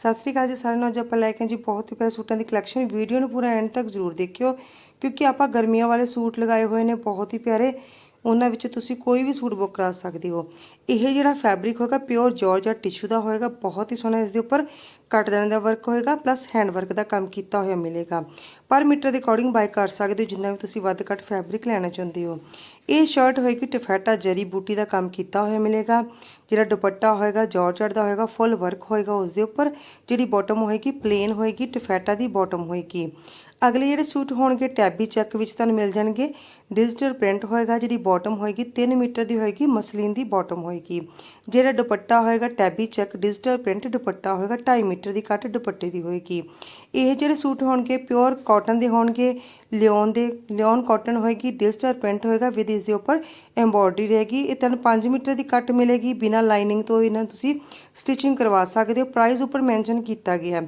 ਸਤਿ ਸ੍ਰੀ ਅਕਾਲ ਜੀ ਸਾਰਿਆਂ ਨੂੰ। ਅੱਜ ਆਪਾਂ ਲੈ ਕੇ ਆਏ ਜੀ ਬਹੁਤ ਹੀ ਪਿਆਰੇ ਸੂਟਾਂ ਦੀ ਕਲੈਕਸ਼ਨ ਵੀਡੀਓ ਨੂੰ ਪੂਰਾ ਐਂਡ ਤੱਕ ਜ਼ਰੂਰ ਦੇਖਿਓ। ਕਿਉਂਕਿ ਆਪਾਂ ਗਰਮੀਆਂ ਵਾਲੇ ਸੂਟ ਲਗਾਏ ਹੋਏ ਨੇ, ਬਹੁਤ ਹੀ ਪਿਆਰੇ। ਉਹਨਾਂ ਵਿੱਚ ਤੁਸੀਂ ਕੋਈ ਵੀ ਸੂਟ ਬੁੱਕ ਕਰਾ ਸਕਦੇ ਹੋ। ਇਹ ਜਿਹੜਾ ਫੈਬਰਿਕ ਹੋਏਗਾ ਪਿਓਰ ਜਾਰਜਟ ਟਿਸ਼ੂ ਦਾ ਹੋਏਗਾ, ਬਹੁਤ ਹੀ ਸੋਹਣਾ ਇਸ ਦੇ ਉੱਪਰ ਕੱਟ ਦੇਣ ਦਾ ਵਰਕ ਹੋਏਗਾ ਪਲੱਸ ਹੈਂਡ ਵਰਕ ਦਾ ਕੰਮ ਕੀਤਾ ਹੋਇਆ ਮਿਲੇਗਾ। ਪਰ ਮੀਟਰ ਦੇ ਅਕੋਰਡਿੰਗ ਬਾਈ ਕਰ ਸਕਦੇ ਹੋ, ਜਿੰਨਾ ਵੀ ਤੁਸੀਂ ਵੱਧ ਘੱਟ ਫੈਬਰਿਕ ਲੈਣਾ ਚਾਹੁੰਦੇ ਹੋ। ਇਹ ਸ਼ਰਟ ਹੋਏਗੀ ਟਫੈਟਾ ਜਰੀ ਬੂਟੀ ਦਾ ਕੰਮ ਕੀਤਾ ਹੋਇਆ ਮਿਲੇਗਾ। ਜਿਹੜਾ ਦੁਪੱਟਾ ਹੋਏਗਾ ਜਾਰਜਟ ਦਾ ਹੋਏਗਾ ਫੁੱਲ ਵਰਕ ਹੋਏਗਾ ਉਸ ਦੇ ਉੱਪਰ। ਜਿਹੜੀ ਬਾਟਮ ਹੋਏਗੀ ਪਲੇਨ ਹੋਏਗੀ, ਟਫੈਟਾ ਦੀ ਬਾਟਮ ਹੋਏਗੀ। ਅਗਲੇ ਜਿਹੜੇ ਸੂਟ ਹੋਣਗੇ ਟੈਬੀ ਚੈੱਕ ਵਿੱਚ ਤੁਹਾਨੂੰ ਮਿਲ ਜਾਣਗੇ। ਡਿਜੀਟਲ ਪ੍ਰਿੰਟ ਹੋਏਗਾ ਜਿਹੜੀ ਬਾਟਮ ਹੋਏਗੀ 3 ਮੀਟਰ ਦੀ ਹੋਏਗੀ, ਮਸਲੀਨ ਦੀ ਬਾਟਮ ਹੋਏਗੀ। ਜਿਹੜਾ ਦੁਪੱਟਾ ਹੋਏਗਾ, ਟੈਬੀ ਚੈੱਕ ਡਿਜੀਟਲ ਪ੍ਰਿੰਟ ਦੁਪੱਟਾ ਹੋਏਗਾ 2.5 ਮੀਟਰ ਦੀ ਕੱਟ ਦੁਪੱਟੇ ਦੀ ਹੋਏਗੀ। ਇਹ ਜਿਹੜੇ ਸੂਟ ਹੋਣਗੇ ਪਿਓਰ ਕਾਟਨ ਦੇ ਹੋਣਗੇ, ਲਿਓਨ ਦੇ, ਲਿਓਨ ਕਾਟਨ ਹੋਏਗੀ ਡਿਜੀਟਲ ਪ੍ਰਿੰਟ ਹੋਏਗਾ, ਵਿਦ ਇਸ ਦੇ ਉੱਪਰ ਐਮਬੋਡਰੀ ਰਹੇਗੀ। ਇਹ ਤੁਹਾਨੂੰ 5 ਮੀਟਰ ਦੀ ਕੱਟ ਮਿਲੇਗੀ, ਬਿਨਾ ਲਾਈਨਿੰਗ ਤੋਂ ਇਹਨਾਂ ਨੂੰ ਤੁਸੀਂ ਸਟਿਚਿੰਗ ਕਰਵਾ ਸਕਦੇ ਹੋ। ਪ੍ਰਾਈਸ ਉੱਪਰ ਮੈਂਸ਼ਨ ਕੀਤਾ ਗਿਆ। ਹੈ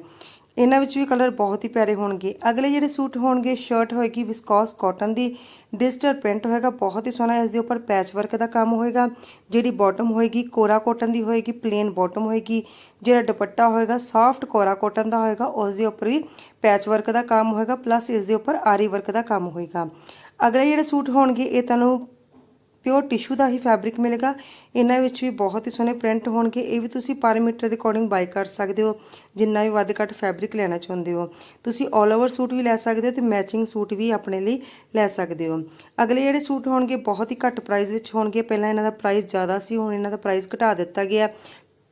ਇਹਨਾਂ ਵਿੱਚ ਵੀ ਕਲਰ ਬਹੁਤ ਹੀ ਪਿਆਰੇ ਹੋਣਗੇ। ਅਗਲੇ ਜਿਹੜੇ ਸੂਟ ਹੋਣਗੇ ਸ਼ਰਟ ਹੋਏਗੀ ਵਿਸਕੋਸ ਕਾਟਨ ਦੀ। ਡਿਜੀਟਲ ਪ੍ਰਿੰਟ ਹੋਏਗਾ, ਬਹੁਤ ਹੀ ਸੋਹਣਾ ਇਸ ਦੇ ਉੱਪਰ ਪੈਚ ਵਰਕ ਦਾ ਕੰਮ ਹੋਏਗਾ, ਜਿਹੜੀ ਬਾਟਮ ਹੋਏਗੀ, ਕੋਰਾ ਕਾਟਨ ਦੀ ਹੋਏਗੀ ਪਲੇਨ ਬਾਟਮ ਹੋਏਗੀ। ਜਿਹੜਾ ਦੁਪੱਟਾ ਹੋਏਗਾ ਸੌਫਟ ਕੋਰਾ ਕਾਟਨ ਦਾ ਹੋਏਗਾ, ਉਸ ਦੇ ਉੱਪਰ ਵੀ ਪੈਚ ਵਰਕ ਦਾ ਕੰਮ ਹੋਏਗਾ ਪਲੱਸ ਇਸ ਦੇ ਉੱਪਰ ਆਰੀ ਵਰਕ ਦਾ ਕੰਮ ਹੋਏਗਾ। ਅਗਲੇ ਜਿਹੜੇ ਸੂਟ ਹੋਣਗੇ, ਇਹ ਤੁਹਾਨੂੰ ਪਿਓਰ ਟਿਸ਼ੂ ਦਾ ਹੀ ਫੈਬਰਿਕ ਮਿਲੇਗਾ। ਇਹਨਾਂ ਵਿੱਚ ਵੀ ਬਹੁਤ ਹੀ ਸੋਹਣੇ ਪ੍ਰਿੰਟ ਹੋਣਗੇ। ਇਹ ਵੀ ਤੁਸੀਂ ਪਰ ਮੀਟਰ ਦੇ ਅਕੋਰਡਿੰਗ ਬਾਈ ਕਰ ਸਕਦੇ ਹੋ, ਜਿੰਨਾ ਵੀ ਵੱਧ ਘੱਟ ਫੈਬਰਿਕ ਲੈਣਾ ਚਾਹੁੰਦੇ ਹੋ। ਤੁਸੀਂ 올 ਓਵਰ ਸੂਟ ਵੀ ਲੈ ਸਕਦੇ ਹੋ ਤੇ ਮੈਚਿੰਗ ਸੂਟ ਵੀ ਆਪਣੇ ਲਈ ਲੈ ਸਕਦੇ ਹੋ। ਅਗਲੇ ਜਿਹੜੇ ਸੂਟ ਹੋਣਗੇ, ਬਹੁਤ ਹੀ ਘੱਟ ਪ੍ਰਾਈਸ ਵਿੱਚ ਹੋਣਗੇ। ਪਹਿਲਾਂ ਇਹਨਾਂ ਦਾ ਪ੍ਰਾਈਸ ਜ਼ਿਆਦਾ ਸੀ, ਹੁਣ ਇਹਨਾਂ ਦਾ ਪ੍ਰਾਈਸ ਘਟਾ ਦਿੱਤਾ ਗਿਆ।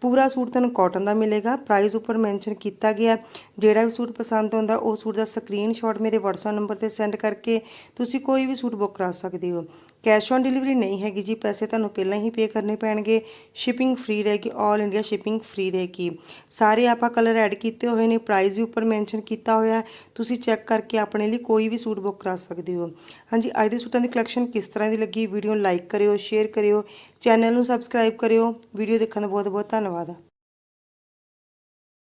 ਪੂਰਾ ਸੂਟ ਤੁਹਾਨੂੰ ਕਾਟਨ ਦਾ ਮਿਲੇਗਾ। ਪ੍ਰਾਈਸ ਉੱਪਰ ਮੈਂਸ਼ਨ ਕੀਤਾ ਗਿਆ। ਜਿਹੜਾ ਵੀ ਸੂਟ ਪਸੰਦ ਆਉਂਦਾ, ਉਹ ਸੂਟ ਦਾ ਸਕਰੀਨਸ਼ਾਟ ਮੇਰੇ WhatsApp ਨੰਬਰ ਤੇ ਸੈਂਡ ਕਰਕੇ ਤੁਸੀਂ ਕੋਈ ਵੀ ਸੂਟ ਬੁੱਕ ਕਰਾ ਸਕਦੇ ਹੋ। ਕੈਸ਼ ਔਨ ਡਿਲੀਵਰੀ ਨਹੀਂ ਹੈਗੀ ਜੀ, ਪੈਸੇ ਤੁਹਾਨੂੰ ਪਹਿਲਾਂ ਹੀ ਪੇ ਕਰਨੇ ਪੈਣਗੇ। ਸ਼ਿਪਿੰਗ ਫ੍ਰੀ ਰਹੇਗੀ 올 ਇੰਡੀਆ ਸ਼ਿਪਿੰਗ ਫ੍ਰੀ ਰਹੇਗੀ। ਸਾਰੇ ਆਪਾਂ ਕਲਰ ਐਡ ਕੀਤੇ ਹੋਏ ਨੇ ਪ੍ਰਾਈਸ ਵੀ ਉੱਪਰ ਮੈਂਸ਼ਨ ਕੀਤਾ ਹੋਇਆ ਤੁਸੀਂ ਚੈੱਕ ਕਰਕੇ ਆਪਣੇ ਲਈ ਕੋਈ ਵੀ ਸੂਟ ਬੁੱਕ ਕਰਾ ਸਕਦੇ ਹੋ। ਹਾਂਜੀ, ਅੱਜ ਦੇ ਸੂਟਾਂ ਦੀ ਕਲੈਕਸ਼ਨ ਕਿਸ ਤਰ੍ਹਾਂ ਦੀ ਲੱਗੀ? ਵੀਡੀਓ ਨੂੰ ਲਾਈਕ ਕਰਿਓ ਸ਼ੇਅਰ ਕਰਿਓ ਚੈਨਲ ਨੂੰ ਸਬਸਕ੍ਰਾਈਬ ਕਰਿਓ। ਵੀਡੀਓ ਦੇਖਣ ਦਾ ਬਹੁਤ ਬਹੁਤ ਧੰਨਵਾਦ।